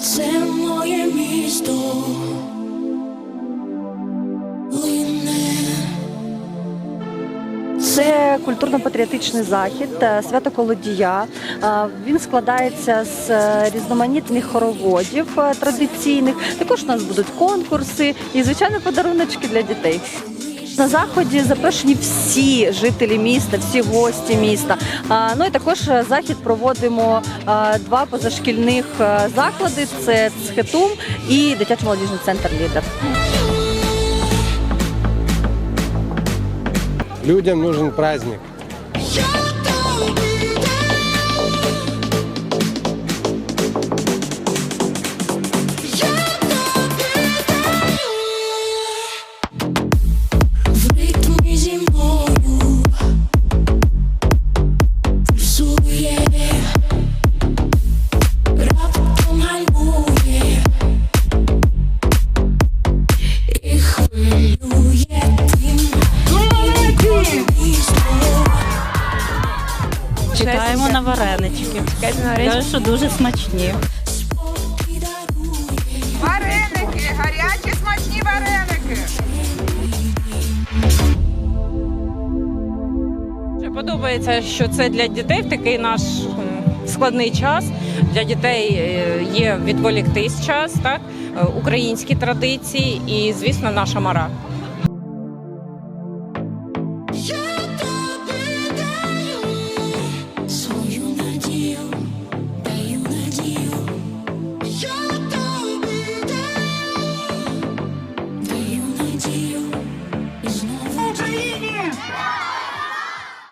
Це моє місто. Лине. Це культурно-патріотичний захід, е, свято колодія. Е, Він складається з е, різноманітних хороводів традиційних. Також у нас будуть конкурси і звичайно подаруночки для дітей. На заході запрошені всі жителі міста, всі гості міста. Ну і також е, захід проводимо е, два позашкільних е, заклади: це Цхетум і дитячо-молодіжний центр Лідер. Людям нужен праздник. Чекаємо на варенички. Кажуть, що дуже смачні. Вареники, гарячі смачні вареники. Дуже подобається, що це для дітей в такий наш е, складний час. Для дітей е, є відволіктись час, так? е, українські традиції і, звісно, наша мара.